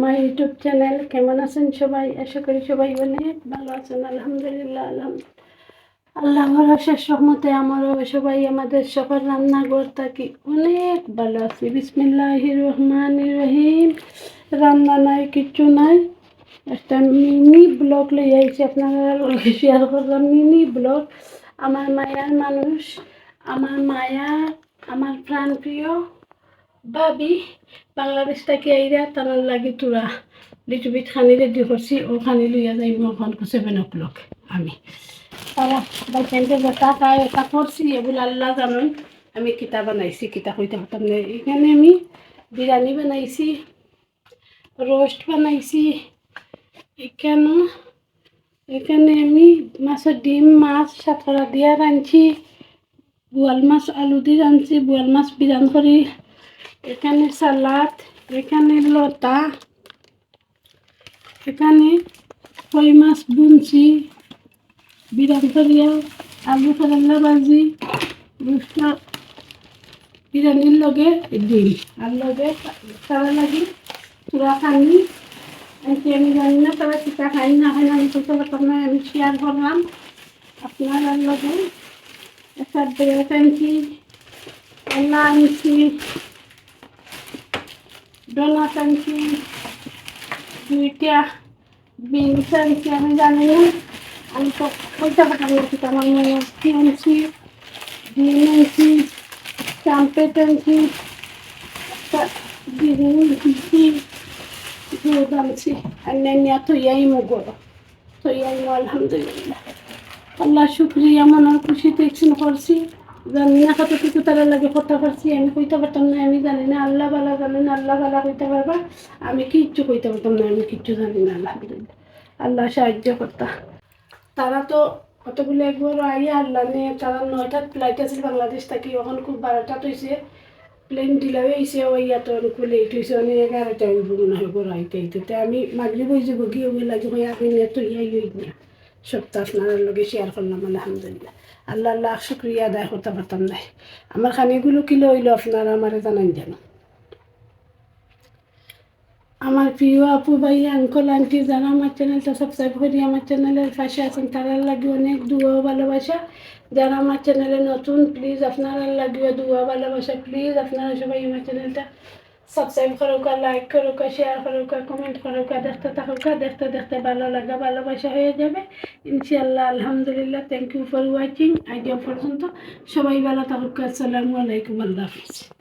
My YouTube channel, কেমন আছেন সবাই? আশা করি সবাই অনেক ভালো আছেন, আলহামদুলিল্লাহ আলহামদুলিল্লাহ। আল্লাহর শেষ রহমতে আমারও সবাই আমাদের সবার রান্নাঘর থাকি। অনেক ভালো আছি। বিসমিল্লাহ রহমান রহিম। রান্না নাই, কিচ্ছু নাই। একটা মিনি ব্লগ লই আইছি, আপনারা শেয়ার করলাম। Mini blog. আমার মায়ার মানুষ, আমার মায়া, আমার প্রাণ প্রিয় ভাবি, বাংলাদেশ থেকে আইরা তার লাগি তোরা। লিটু বিট খানি রেডি করছি, ও খানি লইয়া যাই মখন সেভেন ও ক্লক আমি। তারা খায় এটা করছি এগুলো আল্লাহ জানুন, আমি কিতা বানাইছি, কিতা কইতে হতাম না। এখানে আমি বিরিয়ানি বানাইছি রোস্ট বানাইছি। এখানে এখানে আমি মাছের ডিম, মাছ সাতরা দিয়া রাঁধছি, বোয়াল মাছ, আলু দিয়ে রাঁধছি, বোয়াল মাছ বিরান করি। এখানে সালাদ, এখানে লতা, এখানে কই মাছ বুনছি বিরান করিয়া আলু করেলা ভাজি বুঝটা বিরিয়ানির লগে ডিম। আর লগে তারা লাগি পুরা খানি। আজকে আমি জানি না, তারা চিতা খাই না খাই আমি করতে পারতাম না আমি শেয়ার করলাম। আপনার আর লগে। একটা ব্রেড আনছি কলা আনছি। ডোনাট আনছি দুইটা বিনস আনছি আমি জানি না আমি তো পারতাম না আমার মনে কি আনছি ডিম আনছি চাম্পেট আনছি বিরিয়ানি আনছি দুধ আনছি অন্যান্য থইয়াই মুগো মো আলহামদুলিল্লাহ আল্লাহ শুক্রিয়া মনের খুশি দেখছেন করছি জানি না কতটুকু তারা লাগে কথা পারছি আমি কইতে পারতাম না, আমি জানি না, আল্লাহ বালা জানেন আল্লাহ বালা কইতে পারবা, আমি কিচ্ছু কইতে পারতাম না, আমি কিচ্ছু জানি না, আলহামদুলিল্লাহ। আল্লাহ সাহায্য করতা। তারা তো কতগুলো একবার আইয়া আল্লাহ নিয়ে তারা নয়টাত ফ্লাইট আছিল বাংলাদেশ থাকি, এখন খুব বারোটাত হয়েছে প্লেন ডিলাই হয়েছে ওই ইয়াত অনেক লেট হয়েছে অনেক এগারোটা হইব মনে হয় বড় আইতে আমি হয়ে যাব, গিয়ে ওই লাগে নিয়ে তো ইয়াই হই না সপ্তাহ আপনার লগে শেয়ার করলাম আলহামদুলিল্লাহ আল্লাহ আল্লাহ শুক্রিয়া আদায় করতে পারতাম না আমার খানিগুলো কিলো হইল আপনারা আমার জানান জানো আমার প্রিয় আপু ভাই আঙ্কল আন্টি যারা আমার চ্যানেলটা সাবস্ক্রাইব করি আমার চ্যানেলের পাশে আছেন তারার লাগে অনেক দুয়া ভালোবাসা যারা আমার চ্যানেলে নতুন প্লিজ আপনারা লাগিও দুয়া ভালোবাসা প্লিজ আপনারা সবাই আমার চ্যানেলটা সাবস্ক্রাইব করুকা লাইক করো, কা শেয়ার করো, কা কমেন্ট করো, কা দেখতে থাকো, কা দেখতে দেখতে ভালো লাগে, ভালোবাসা হয়ে যাবে। ইনশাল্লাহ আলহামদুলিল্লাহ thank you for watching idea পর্যন্ত সবাই ভালো থাকুক। আসসালামু আলাইকুম, আল্লাহ হাফিজ।